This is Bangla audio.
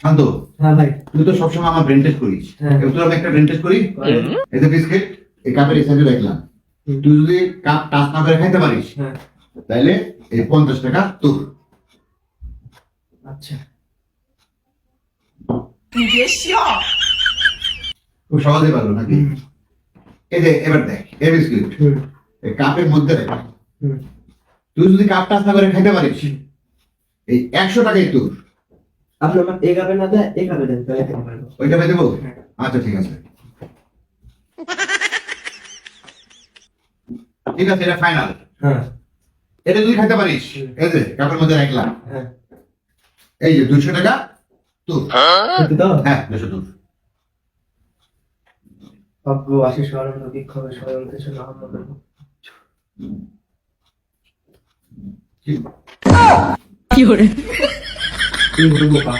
শান্ত। হ্যাঁ ভাই। তুই তো সবসময় আমার ব্রেন টেস্ট করিস। হ্যাঁ। এবার তোর আমি একটা ব্রেন টেস্ট করি এই যে বিস্কিট এই কাপের এই সাইডে রাখলাম তুই যদি কাপ টাচ না করে খাইতে পারিস হ্যাঁ। তাহলে এই পঞ্চাশ টাকা তোর। আচ্ছা। খুব সহজে পারল নাকি? এই যে এবার দেখ এই বিস্কিট এই কাপের মধ্যে রাখ তুই যদি কাপ টাচ না করে খাইতে পারিস এই একশো টাকাই তোর। আপনি আমার এ কাপে না দেয় এ কাপে দেন ওইটা পেয়ে দেবো হ্যাঁ। আচ্ছা ঠিক আছে। ঠিক আছে এটা ফাইনাল হ্যাঁ। এটা তুই খাইতে পারিস। এই যে কাপের মধ্যে রাখলাম। হ্যাঁ। এই যে দুইশো টাকা তোর হ্যাঁ? দুশো তোর ভাগ্য আশিস আনন্দ বিক্ষোভে স্বয়ং কিছু না হল ঠিক। Ini 不发